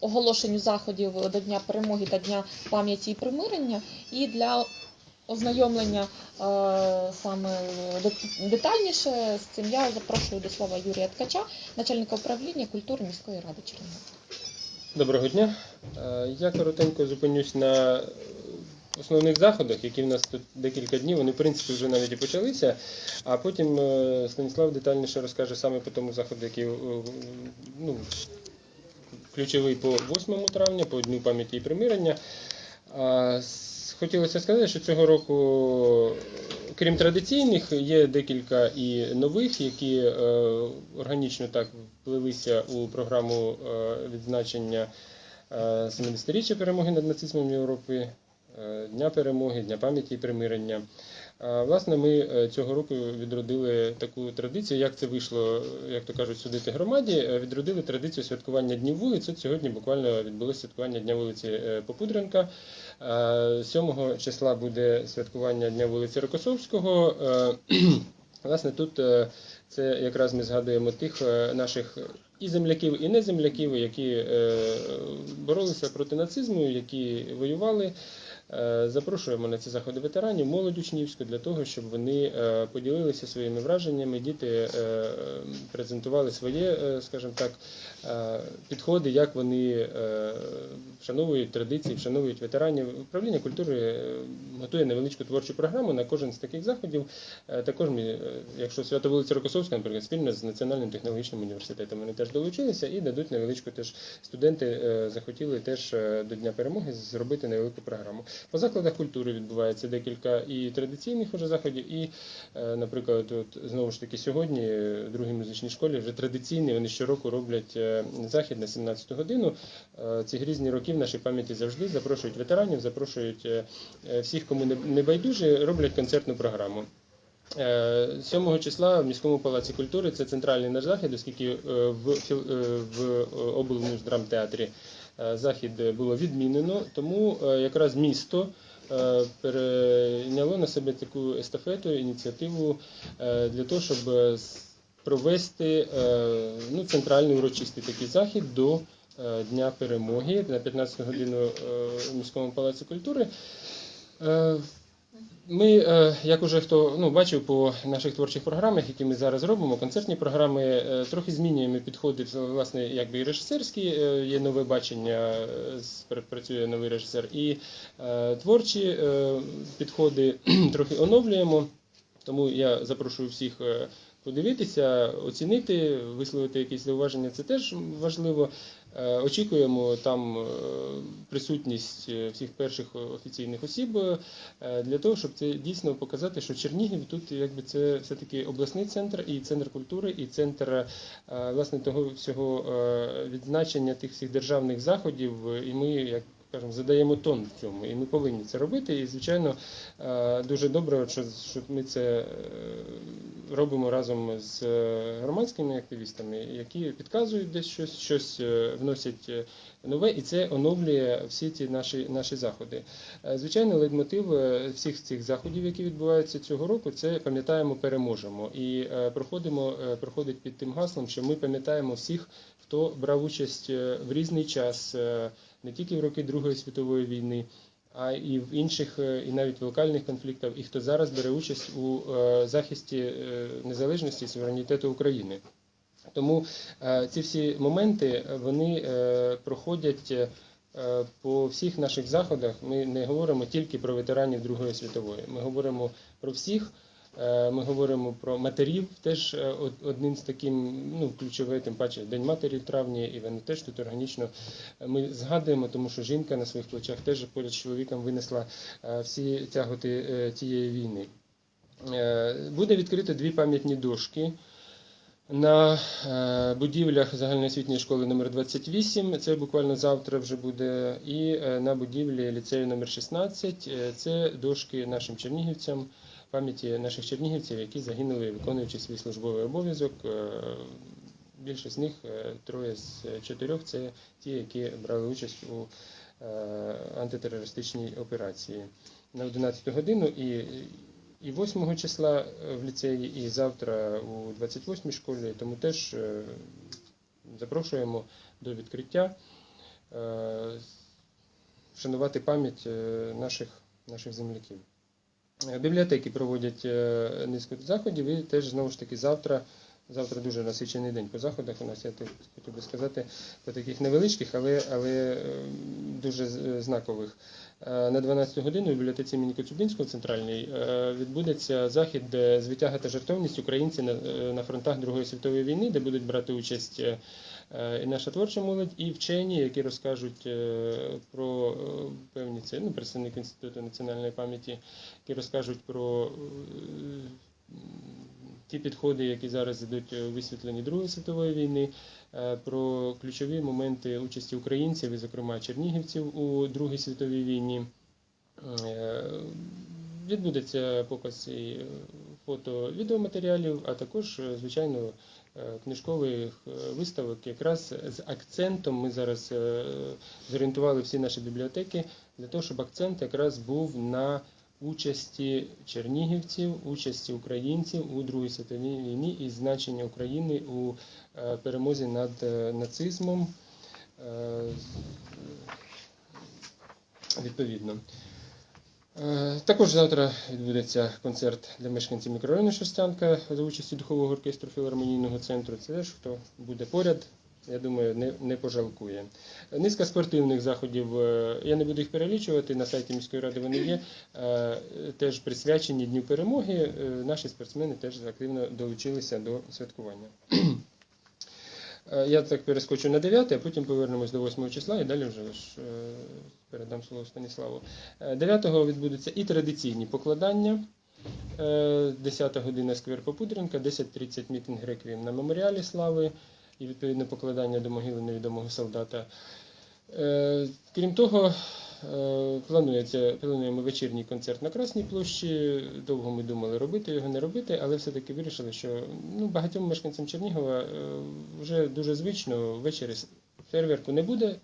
оголошенню заходів до Дня перемоги та Дня пам'яті і примирення. І для ознайомлення е, саме детальніше з цим я запрошую до слова Юрія Ткача, начальника управління культури міської ради Чернігова. Доброго дня. Е, Я коротенько зупинюсь на основних заходах, які в нас тут декілька днів. Вони, в принципі, вже навіть і почалися. А потім е, Станіслав детальніше розкаже саме по тому заходу, який ну, ключовий по 8 травня, по Дню пам'яті і примирення. Хотілося сказати, що цього року, крім традиційних, є декілька і нових, які е, органічно так вплилися у програму е, відзначення е, 70-річчя перемоги над нацизмом е, Дня перемоги, Дня пам'яті і примирення. Власне, ми е, цього року відродили таку традицію, як це вийшло, як то кажуть, судити громаді. е, Відродили традицію святкування Днів вулиць. От сьогодні буквально відбулося святкування Дня вулиці е, Попудренка. Е, 7 числа буде святкування Дня вулиці Рокосовського. Власне, тут це якраз ми згадуємо тих наших і земляків, і неземляків, які боролися проти нацизму, які воювали. Е, Запрошуємо на ці заходи ветеранів, молодь учнівську для того, щоб вони е, поділилися своїми враженнями. Діти е, презентували своє, скажімо так, підходи, як вони вшановують традиції, вшановують ветеранів. Управління культури готує невеличку творчу програму на кожен з таких заходів. Також ми, якщо свято вулиця Рокосовська, наприклад, спільно з Національним технологічним університетом, вони теж долучилися і дадуть невеличку теж студенти захотіли теж до Дня перемоги зробити невелику програму. По закладах культури відбувається декілька і традиційних уже заходів, і, е, наприклад, от знову ж таки сьогодні в другій музичній школі вже традиційний, вони щороку роблять е, захід на 17-ту годину. Е, Ці грізні роки в нашій пам'яті завжди запрошують ветеранів, запрошують всіх, кому не- байдужі, роблять концертну програму. Е, 7 числа в міському палаці культури це центральний наш захід, оскільки в, в облмуздрамтеатрі е, захід було відмінено, тому е, якраз місто е, перейняло на себе таку естафету, ініціативу е, для того, щоб е, провести е, ну, центральний урочистий такий захід до е, Дня перемоги на 15 годину е, в міському палаці культури. Ми, е, як уже хто ну, бачив по наших творчих програмах, які ми зараз робимо, концертні програми, е, трохи змінюємо підходи, власне, якби і режисерські, е, є нове бачення, працює новий режисер, і творчі підходи трохи оновлюємо. Тому я запрошую всіх подивитися, оцінити, висловити якісь зауваження. Це теж важливо. Е, Очікуємо там е, присутність е, всіх перших офіційних осіб для того, щоб це дійсно показати, що Чернігів тут якби це все-таки обласний центр і центр культури, і центр власне того всього відзначення тих всіх державних заходів. І ми як скажімо, задаємо тон в цьому, і ми повинні це робити. І звичайно дуже добре, що, ми це робимо разом з е, громадськими активістами, які підказують десь щось, щось е, вносять е, нове, і це оновлює всі ці наші, наші заходи. Звичайно, лейтмотив всіх цих заходів, які відбуваються цього року, це пам'ятаємо, переможемо. І проходимо, проходить під тим гаслом, що ми пам'ятаємо всіх, хто брав участь в різний час, не тільки в роки Другої світової війни. А і в інших, е, і навіть в локальних конфліктах, і хто зараз бере участь у е, захисті е, незалежності і суверенітету України. Тому ці всі моменти вони проходять по всіх наших заходах. Ми не говоримо тільки про ветеранів Другої світової. Ми говоримо про всіх. Е, Ми говоримо про матерів, теж е, одним з таким, ну, ключове, тим паче День матері в травні, і воно теж тут органічно ми згадуємо, тому що жінка на своїх плечах теж поряд з чоловіком винесла е, всі тяготи е, тієї війни. Е, Буде відкрито дві пам'ятні дошки. На е, будівлях загальноосвітньої школи номер 28 це буквально завтра вже буде, і е, на будівлі ліцею номер 16 е, це дошки нашим чернігівцям, пам'яті наших чернігівців, які загинули, виконуючи свій службовий обов'язок. Е, Більшість з них, е, троє з чотирьох, це ті, які брали участь у е, антитерористичній операції на 11 годину. І і 8 числа в ліцеї, і завтра у 28 школі, тому теж запрошуємо до відкриття. вшанувати пам'ять наших, наших земляків. Е, Бібліотеки проводять е, низку заходів і теж знову ж таки завтра. Завтра дуже насичений день по заходах. У нас я хотів би сказати по таких невеличких, але, але е, дуже знакових. Е, На 12 годину в бібліотеці імені Коцюбинського центральній відбудеться захід звитяга та жертовність українці на, фронтах Другої світової війни, де будуть брати участь і наша творча молодь, і вчені, які розкажуть е, про е, певні це ну, представник інституту національної пам'яті, які розкажуть про е, ті підходи, які зараз йдуть у висвітленні Другої світової війни, е, про ключові моменти участі українців, і, зокрема чернігівців у Другій світовій війні. Е, Відбудеться показ і фото відеоматеріалів, а також, е, звичайно, е, книжкових е, виставок. Якраз з акцентом ми зараз е, зорієнтували всі наші бібліотеки для того, щоб акцент якраз був на участі чернігівців, участі українців у Другій світовій війні і значення України у е, перемозі над е, нацизмом. Е, Відповідно. Е, Також завтра відбудеться концерт для мешканців мікрорайону Шерстянка за участі духового оркестру філармонійного центру. Це теж хто буде поряд, я думаю, не, не пожалкує. Низка спортивних заходів, е, я не буду їх перелічувати, на сайті міської ради вони є, е, теж присвячені Дню перемоги. Наші спортсмени теж активно долучилися до святкування. Я так перескочу на 9, а потім повернемось до 8 числа і далі вже передам слово Станіславу. Е, 9 відбудуться і традиційні покладання. Е, 10 година сквер Попудренка, 10.30 мітинг реквієм на меморіалі слави і відповідне покладання до могили невідомого солдата. Е, Крім того, е, планується, плануємо вечірній концерт на Красній площі. Довго ми думали робити його, не робити, але все-таки вирішили, що ну, багатьом мешканцям Чернігова е, вже дуже звично ввечері фейерверку не буде.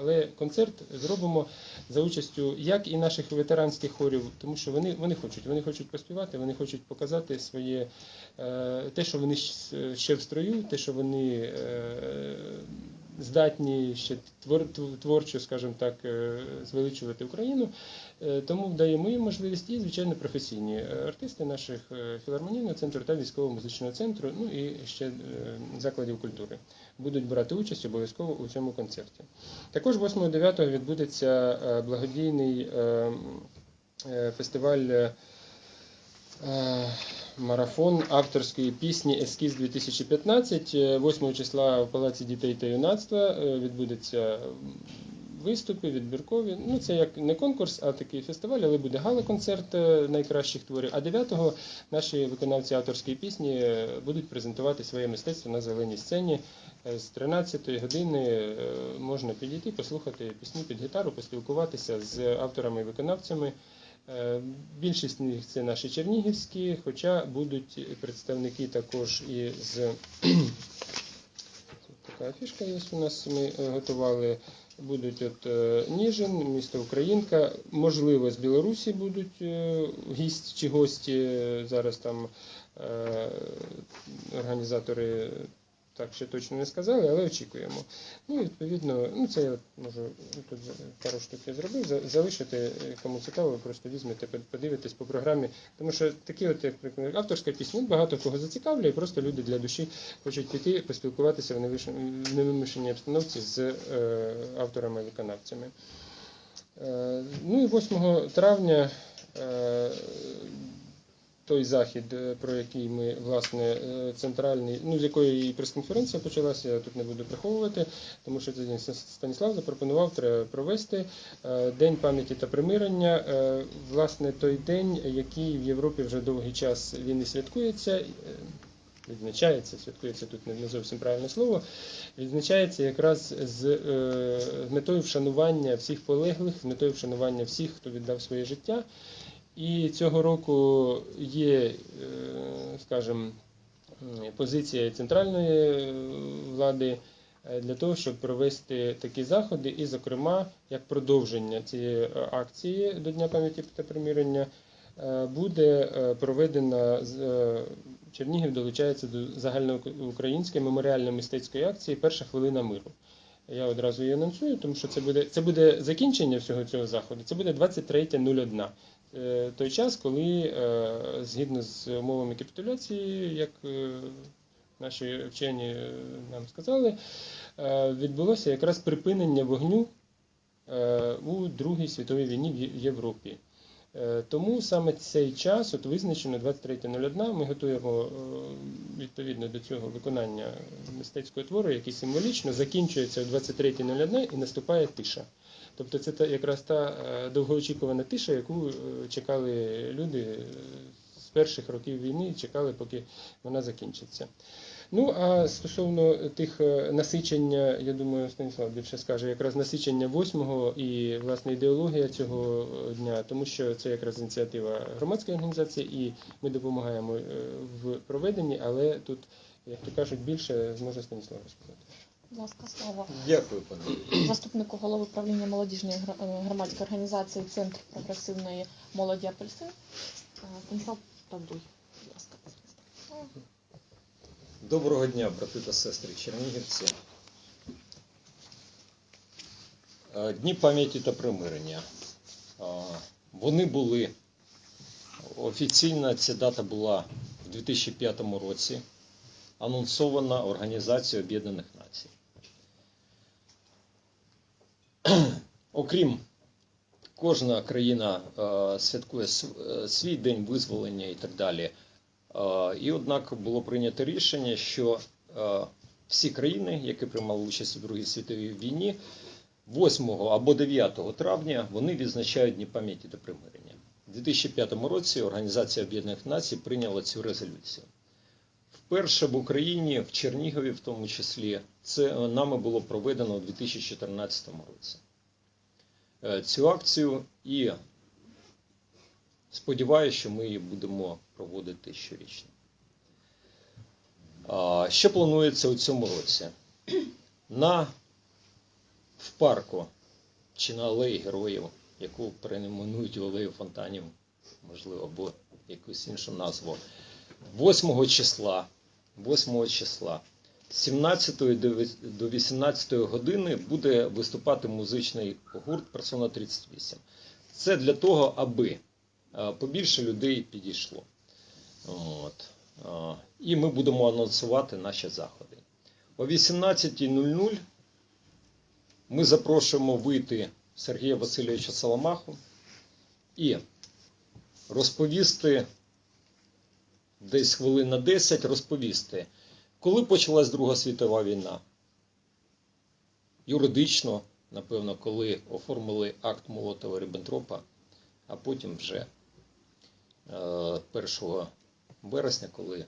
Але концерт зробимо за участю як і наших ветеранських хорів, тому що вони, вони хочуть, вони хочуть поспівати, вони хочуть показати своє е, те, що вони ще в строю, те, що вони е, здатні ще твор, тв- творчо, скажімо так, е, звеличувати Україну. Е, Тому даємо їм можливість і, звичайно, професійні артисти наших е, філармонійного центру та військово-музичного центру, ну і ще закладів культури будуть брати участь обов'язково у цьому концерті. Також 8-9 відбудеться благодійний е, е, фестиваль марафон авторської пісні Ескіз 2015. Е, 8 числа в Палаці дітей та юнацтва е, відбудеться виступи, відбіркові. Ну, це як не конкурс, а такий фестиваль, але буде гала-концерт е, найкращих творів. А 9-го наші виконавці авторської пісні е, будуть презентувати своє мистецтво на зеленій сцені. Е, З 13 години е, можна підійти, послухати пісні під гітару, поспілкуватися з авторами і виконавцями. Е, Більшість з них це наші чернігівські, хоча будуть представники також і з така фішка є у нас. Ми е, готували. Будуть от е, Ніжин, місто Українка, можливо, з Білорусі будуть гість чи гості. Зараз там організатори так ще точно не сказали, але очікуємо. Ну, відповідно, ну це я можу тут пару штук я зробив. Залишити, е, кому цікаво, просто візьмете, подивитесь по програмі. Тому що такі, от як авторська пісня, ну, багато кого зацікавлює, просто люди для душі хочуть піти, поспілкуватися в невимушеній обстановці з е, авторами виконавцями. Е, ну і 8 травня. Е, той захід, е, про який ми, власне, е, центральний, ну з якої і прес-конференція почалася, я тут не буду приховувати, тому що тоді Станіслав запропонував провести е, День пам'яті та примирення. Власне, той день, який в Європі вже довгий час він і святкується. Відзначається, святкується тут не не зовсім правильне слово. Відзначається якраз з е, метою вшанування всіх полеглих, з метою вшанування всіх, хто віддав своє життя. І цього року є, е, скажімо, позиція центральної е, влади е, для того, щоб провести такі заходи, і, зокрема, як продовження цієї акції до Дня пам'яті та примирення буде проведена Чернігів долучається до загальноукраїнської меморіально-мистецької акції Перша хвилина миру. Я одразу її анонсую, тому що це буде, це буде закінчення всього цього заходу. Це буде 23.01. Е, Той час, коли е, згідно з умовами капітуляції, як е, наші вчені нам сказали, відбулося якраз припинення вогню у Другій світовій війні в Європі. Тому саме цей час, от визначено 23.01, ми готуємо відповідно до цього виконання мистецького твору, який символічно закінчується о 23.01 і наступає тиша. Тобто це якраз та е, довгоочікувана тиша, яку е, чекали люди е, з перших років війни, чекали, поки вона закінчиться. Ну а стосовно тих насичення, я думаю, Станіслав більше скаже, якраз насичення восьмого і власне ідеологія цього дня, тому що це якраз ініціатива громадської організації, і ми допомагаємо в проведенні, але тут, як то кажуть, більше зможе Станіслав розказати. Будь ласка, слово Дякую, пане. заступнику голови правління молодіжної е, громадської організації Центр прогресивної молоді Апельсин. Е, Станіслав Тавдуй. Будь ласка. Доброго дня, брати та сестри чернігівці. Е, Дні пам'яті та примирення. Е, Вони були офіційна ця дата була в 2005 році, анонсована Організацією Об'єднаних Націй. Окрім кожна країна е, святкує е, свій день визволення і так далі. Е, І однак було прийнято рішення, що всі країни, які приймали участь у Другій світовій війні, 8 або 9 травня вони відзначають Дні пам'яті та примирення. У 2005 році Організація Об'єднаних Націй прийняла цю резолюцію. Вперше в Україні, в Чернігові в тому числі, це е, нами було проведено у 2014 році. Е, Цю акцію і Сподіваюся, що ми її будемо проводити щорічно. Що планується у цьому році? На в парку чи на алеї героїв, яку перейменують у алею фонтанів, можливо, або якусь іншу назву. 8 числа, 8 числа з 17 до 18 години буде виступати музичний гурт Персона 38. Це для того, аби е, побільше людей підійшло. От. Е, І ми будемо анонсувати наші заходи. О 18.00 ми запрошуємо вийти Сергія Васильовича Соломаху і розповісти десь хвилин на 10 розповісти, коли почалась Друга світова війна. Юридично, напевно, коли оформили акт Молотова Ріббентропа, а потім вже е, 1 вересня, коли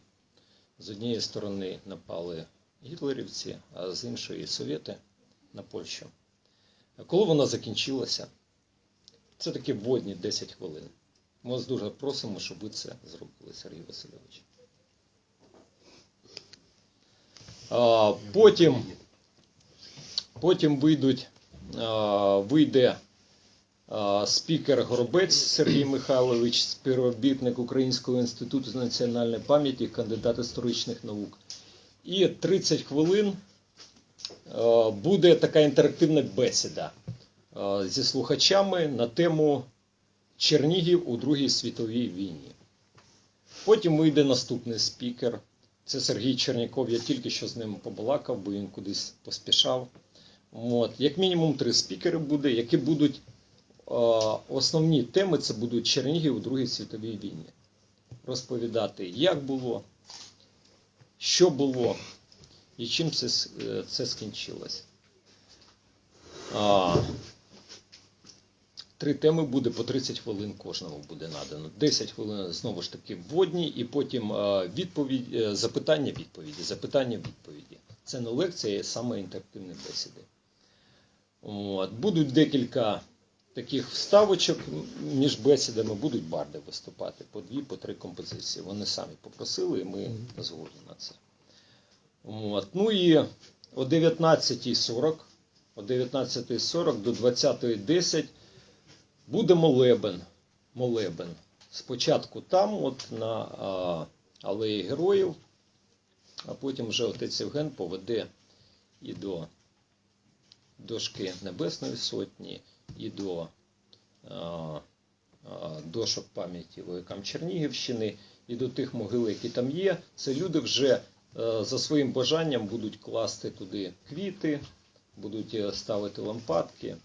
з однієї сторони напали гітлерівці, а з іншої совєти на Польщу. Коли вона закінчилася, це такі вводні 10 хвилин. Ми вас дуже просимо, щоб ви це зробили, Сергій Васильович. Потім, потім вийдуть, вийде а, спікер Горобець Сергій Михайлович, співробітник Українського інституту з національної пам'яті, кандидат історичних наук. І 30 хвилин буде така інтерактивна бесіда зі слухачами на тему Чернігів у Другій світовій війні. Потім вийде наступний спікер. Це Сергій Черняков. Я тільки що з ним побалакав, бо він кудись поспішав. От. Як мінімум три спікери буде, які будуть е, основні теми це будуть Чернігів у Другій світовій війні. Розповідати, як було, що було і чим це, е, це скінчилось. А, Три теми буде по 30 хвилин кожному буде надано. 10 хвилин знову ж таки вводні, і потім е, відповідь, е, запитання, відповіді, запитання, відповіді. Це не лекція, а саме інтерактивні бесіди. От. Будуть декілька таких вставочок між бесідами, будуть барди виступати по дві, по три композиції. Вони самі попросили, і ми згодні на це. От. Ну і о 19.40, о 19.40 до 20.10 буде молебен. молебен. Спочатку там, от на а, Алеї Героїв, а потім вже отець Євген поведе і до дошки Небесної Сотні, і до а, а, дошок пам'яті воякам Чернігівщини, і до тих могил, які там є. Це люди вже е, за своїм бажанням будуть класти туди квіти, будуть е, ставити лампадки,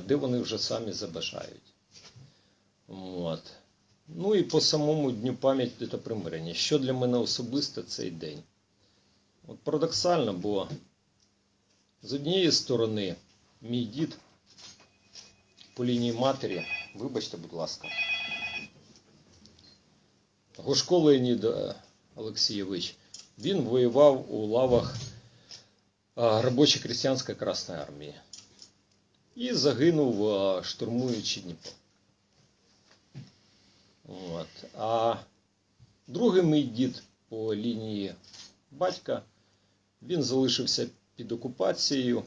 де вони вже самі забажають. От. Ну і по самому Дню пам'яті та примирення. Що для мене особисто цей день? От парадоксально, бо з однієї сторони мій дід по лінії матері, вибачте, будь ласка, Гошко Леонід е, Олексійович, він воював у лавах а, робочо-крестьянської Красної армії і загинув, штурмуючи Дніпро. От. А другий мій дід по лінії батька, він залишився під окупацією.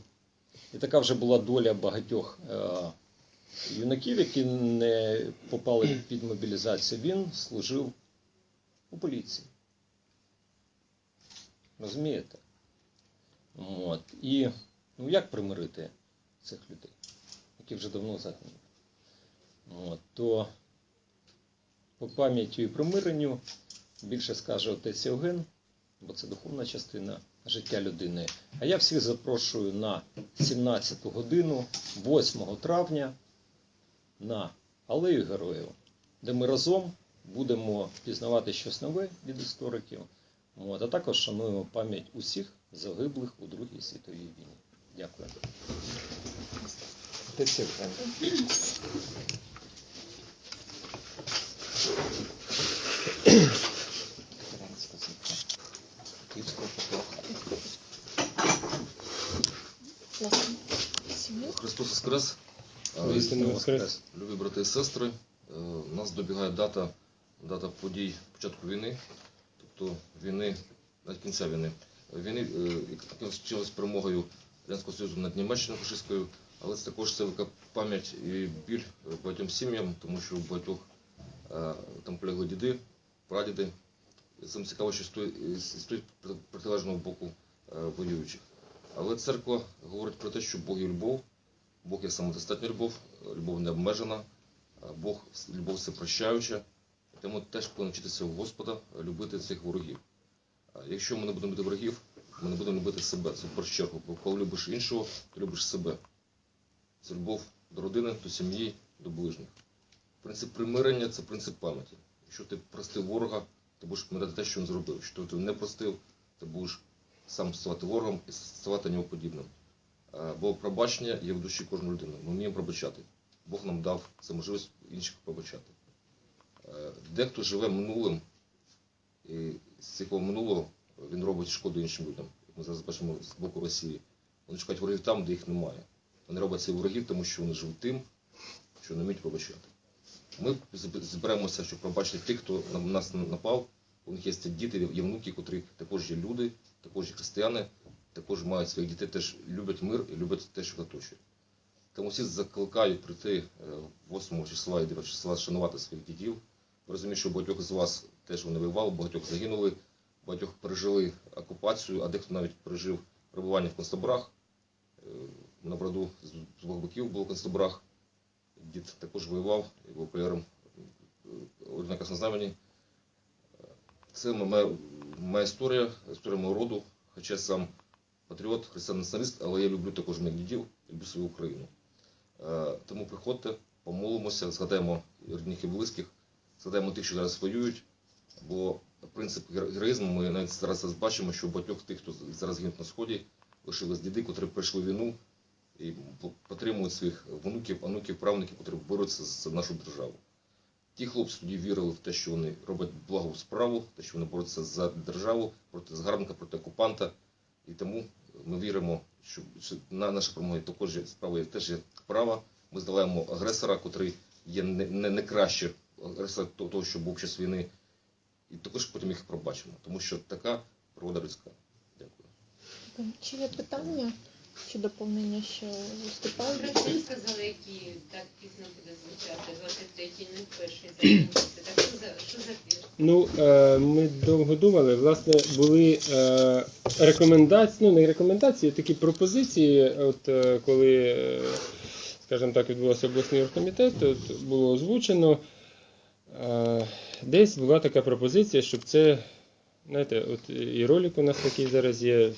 І така вже була доля багатьох е, юнаків, які не попали під мобілізацію. Він служив у поліції. Розумієте? От. І ну, як примирити цих людей, які вже давно загинули? От. То по пам'яті і примиренню більше скаже отець Євген, бо це духовна частина життя людини. А я всіх запрошую на 17 годину, 8 травня, на Алею Героїв, де ми разом будемо пізнавати щось нове від істориків, а також шануємо пам'ять усіх загиблих у Другій світовій війні. Дякую. Євген. Власне. Христос Воскрес! Е, воскрес. Любі брати і сестри, е, нас добігає дата, дата подій початку війни, тобто війни, навіть кінця війни. Війни, е, яка перемогою Радянського Союзу над Німеччиною фашистською, але це також це велика пам'ять і біль багатьом сім'ям, тому що у багатьох е, там полягли діди, прадіди. Саме цікаво, що стоїть, протилежного боку е, воюючих. Але церква говорить про те, що Бог є любов, Бог є самодостатня любов, любов не обмежена, Бог любов всепрощаюча. Тому теж повинні вчитися у Господа любити цих ворогів. Якщо ми не будемо любити ворогів, ми не будемо любити себе. Це в першу чергу. Бо коли любиш іншого, ти любиш себе. Це любов до родини, до сім'ї, до ближніх. Принцип примирення це принцип пам'яті. Якщо ти простив ворога, ти будеш пам'ятати те, що він зробив. Якщо ти не простив, ти будеш сам ставати ворогом і ставати нього подібним. Е, Бо пробачення є в душі кожної людини. Ми вміємо пробачати. Бог нам дав це можливість інших пробачати. Е, Дехто живе минулим, і з цього минулого він робить шкоду іншим людям. Як ми зараз бачимо з боку Росії. Вони шукають ворогів там, де їх немає. Вони роблять цих ворогів, тому що вони живуть тим, що не вміють пробачати. Ми зберемося, щоб пробачити тих, хто на нас напав. У них є діти, є внуки, котрі також є люди, також є християни, також мають своїх дітей, теж люблять мир і люблять те, що оточує. Тому всі закликають прийти е, 8 числа і 9 числа шанувати своїх дідів. Розумію, що багатьох з вас теж вони воювали, багатьох загинули, багатьох пережили окупацію, а дехто навіть пережив перебування в концтаборах. Е, На броду з двох боків було в концтаборах. Дід також воював, був поляром ордена Краснознаменні. Це моя, моя історія, історія мого роду, хоча я сам патріот, християн-націоналіст, але я люблю також моїх дідів, люблю свою Україну. Е, Тому приходьте, помолимося, згадаємо рідних і близьких, згадаємо тих, що зараз воюють, бо принцип героїзму ми навіть зараз бачимо, що у багатьох тих, хто зараз гинуть на сході, лишились діди, котрі пройшли війну і підтримують своїх внуків, онуків, правнуків, котрі борються за нашу державу. Ті хлопці тоді вірили в те, що вони роблять благу справу, те, що вони борються за державу, проти згарбника, проти окупанта. І тому ми віримо, що, на наша перемога також є справа теж є права. Ми здолаємо агресора, котрий є не, не, не краще агресора того, що був час війни. І також потім їх пробачимо, тому що така природа людська. Дякую. Чи є питання? Чи доповнення ще виступають? Ви сказали, які так пізно буде звучати, 23-й не перший закінчиться. Так що за, твір? Ну, е, ми довго думали. Власне, були е, рекомендації, ну не рекомендації, такі пропозиції. От е, коли, скажімо так, відбувався обласний оргкомітет, було озвучено. Е, десь була така пропозиція, щоб це, знаєте, от і ролик у нас такий зараз є.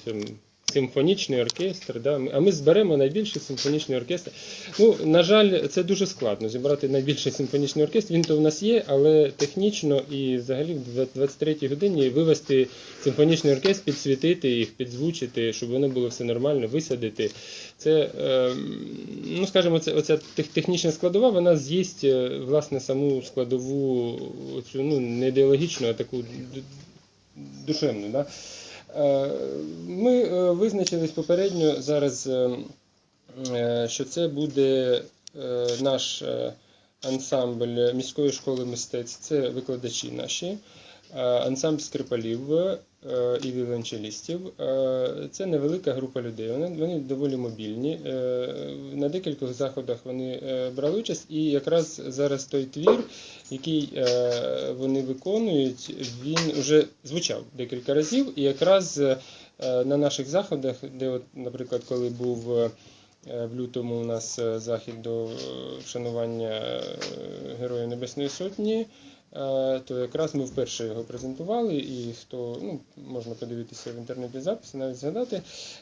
Ем, Симфонічний оркестр, да? а ми зберемо найбільший симфонічний оркестр. Ну, на жаль, це дуже складно зібрати найбільший симфонічний оркестр. Він то в нас є, але технічно і взагалі в 23-й годині вивести симфонічний оркестр, підсвітити їх, підзвучити, щоб воно було все нормально, висадити. Це, е, ну скажімо, це оця технічна складова, вона з'їсть е, власне саму складову, оцю, ну, не ідеологічну, а таку душевну. Да? Е, Ми е, визначились попередньо зараз, е, що це буде наш ансамбль міської школи мистецтв, це викладачі наші, ансамбль скрипалів і віолончелістів. Е, Це невелика група людей. Вони, доволі мобільні. Е, На декількох заходах вони е, брали участь, і якраз зараз той твір, який е, вони виконують, він вже звучав декілька разів. І якраз е, на наших заходах, де, от, наприклад, коли був е, в лютому у нас е, захід до е, вшанування е, Героїв Небесної Сотні, е, то якраз ми вперше його презентували, і хто ну, можна подивитися в інтернеті записи, навіть згадати.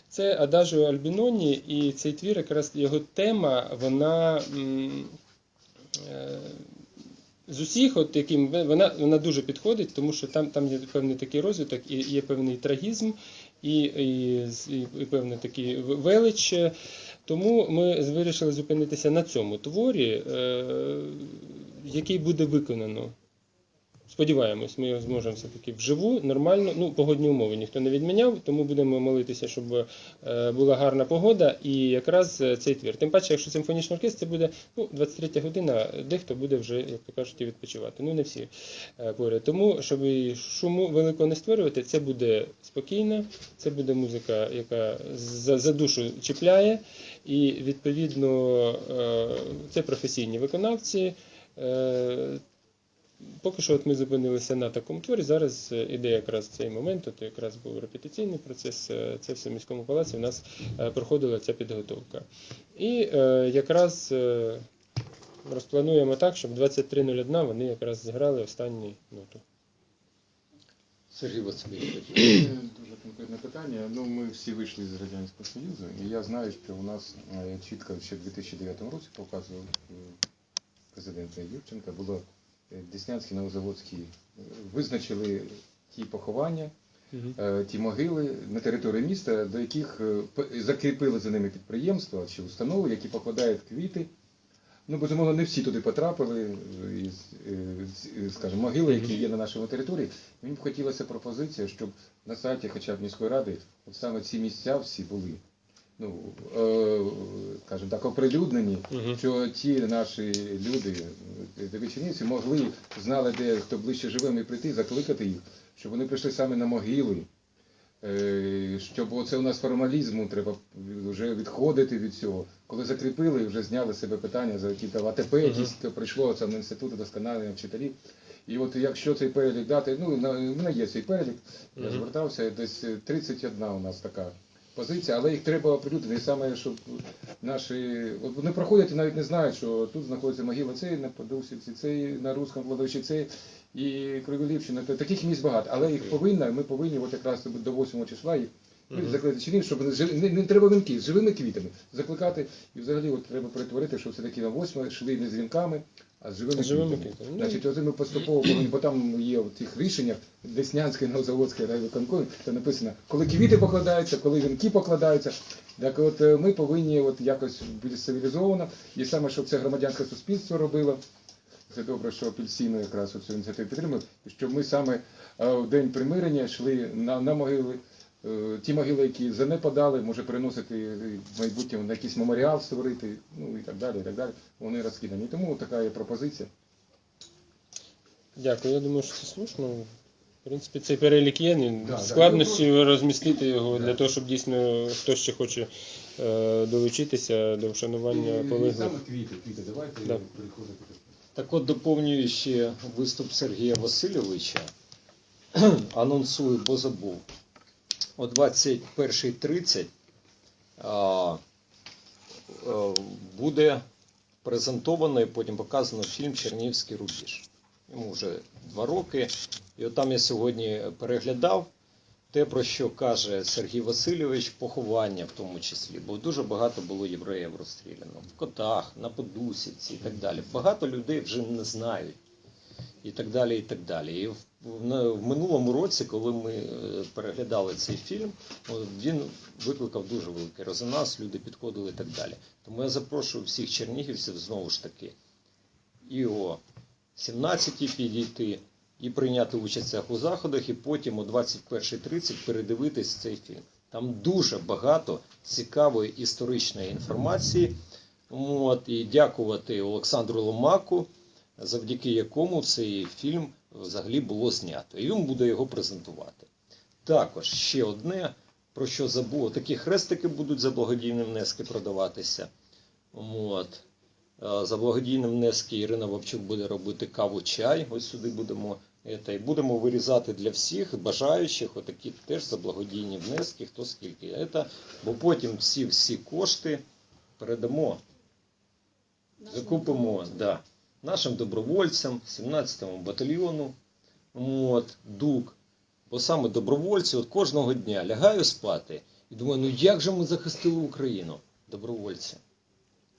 Це Адажіо Альбіноні, і цей твір, якраз його тема, вона. е, з усіх, от яким вона, вона дуже підходить, тому що там, там є певний такий розвиток, і є певний трагізм, і, і, і, і певний такий велич. Тому ми вирішили зупинитися на цьому творі, е, який буде виконано. Сподіваємось, ми його зможемо все-таки вживу, нормально. Ну, погодні умови ніхто не відміняв, тому будемо молитися, щоб е, була гарна погода і якраз е, цей твір. Тим паче, якщо симфонічний оркестр, це буде ну, 23 година, дехто буде вже, як то кажуть, відпочивати. Ну, не всі е, поряд. Тому, щоб і шуму великого не створювати, це буде спокійно, це буде музика, яка за, за душу чіпляє, і відповідно це професійні виконавці. Поки що от ми зупинилися на такому творі. Зараз е, іде якраз цей момент, от якраз був репетиційний процес. е, Це все в міському палаці. У нас е, проходила ця підготовка. І е, якраз е, розплануємо так, щоб 23.01 вони якраз зіграли останню ноту. Сергій Васильович. Дуже конкретне питання. Ну, ми всі вийшли з Радянського Союзу, і я знаю, що у нас чітко ще в 2009 році показував президента Юрченка, було Деснянський, Новозаводський, е, визначили ті поховання, е, ті могили на території міста, до яких е, закріпили за ними підприємства чи установи, які покладають квіти. Ну, безумовно, не всі туди потрапили, е, е, е, скажімо, могили, які є на нашій території. Мені б хотілося пропозиція, щоб на сайті хоча б міської ради от саме ці місця всі були. Ну, е, скажімо так, оприлюднені, Мгм. що ті наші люди, е, могли, знали, де хто ближче живе, і прийти, закликати їх, щоб вони прийшли саме на могили. Е, Щоб оце у нас формалізму треба вже відходити від цього. Коли закріпили, вже зняли з себе питання за які там АТП, якісь то прийшло це на інститути досконалення вчителів. І от якщо цей перелік дати, ну в мене є цей перелік, я звертався, десь 31 у нас така позиція, але їх треба оприлюднити. І саме, щоб наші от вони проходять і навіть не знають, що тут знаходиться могила цей на Подусівці, цей на Руському кладовищі, цей і Криволівщина. Таких місць багато, але їх повинна, ми повинні от якраз до 8 числа їх Мгм. закликати чинів, щоб вони не, не треба вінки, з живими квітами закликати. І взагалі от треба перетворити, щоб все-таки на 8 йшли не з вінками, а з живими, живими квітами. Значить, от ми поступово повинні, бо там є в цих рішеннях Деснянської, Новозаводської райвиконкомі, це написано, коли квіти покладаються, коли вінки покладаються. Так от е, ми повинні от якось більш цивілізовано, і саме, щоб це громадянське суспільство робило. Це добре, що апельсину якраз цю ініціативу підтримує, і щоб ми саме е, в день примирення йшли на, на могили. Е, Ті могили, які занепадали, може переносити е, в майбутньому на якийсь меморіал створити, ну і так далі, і так далі. Вони розкидані. Тому така є пропозиція. Дякую. Я думаю, що це слушно. В принципі, цей перелік є. Да, да. Розмістити його для того, щоб дійсно хтось ще хоче е, долучитися до вшанування полеглих. Саме квіти, квіти, давайте Да. переходити. Так от доповнюю ще виступ Сергія Васильовича. Анонсую, бо забув. О 21.30 е, буде презентовано і потім показано фільм Чернігівський рубіж. Йому вже два роки. І от там я сьогодні переглядав те, про що каже Сергій Васильович, поховання в тому числі, бо дуже багато було євреїв розстріляно в котах, на Подусівці і так далі. Багато людей вже не знають. І так далі, і так далі. І в, в, минулому році, коли ми е, переглядали цей фільм, він викликав дуже великий резонанс, люди підходили і так далі. Тому я запрошую всіх чернігівців знову ж таки і о 17 підійти, і прийняти участь у заходах, і потім о 21.30 передивитись цей фільм. Там дуже багато цікавої історичної інформації. От, і дякувати Олександру Ломаку, завдяки якому цей фільм взагалі було знято. І він буде його презентувати. Також ще одне, про що забув, такі хрестики будуть за благодійні внески продаватися. От. Е, За благодійні внески Ірина Вовчук буде робити каву чай. Ось сюди будемо. Це, і будемо вирізати для всіх бажаючих, отакі теж за благодійні внески, хто скільки. Це, бо потім всі всі кошти передамо, закупимо да, нашим добровольцям, 17-му батальйону, от, ДУК. Бо саме добровольці, от кожного дня лягаю спати і думаю, ну як же ми захистили Україну? Добровольці.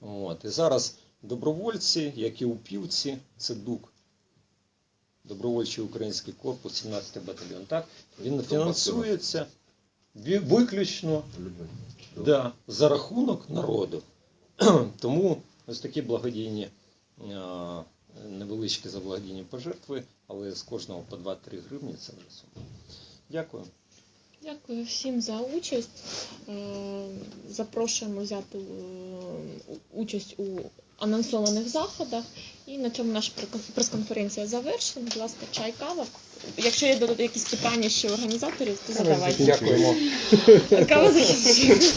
От. І зараз добровольці, як і упівці, це ДУК. Добровольчий український корпус, 17 батальйон. Так? Він фінансується виключно да, за рахунок народу. Тому ось такі благодійні невеличкі за благодійні пожертви, але з кожного по 2-3 гривні це вже сума. Дякую. Дякую всім за участь. Е, Запрошуємо взяти е, участь у анонсованих заходах. І на цьому наша прес-конференція завершена. Будь ласка, чай, кава. Якщо є якісь питання ще організаторів, то задавайте. Дякуємо. Кава закінчена.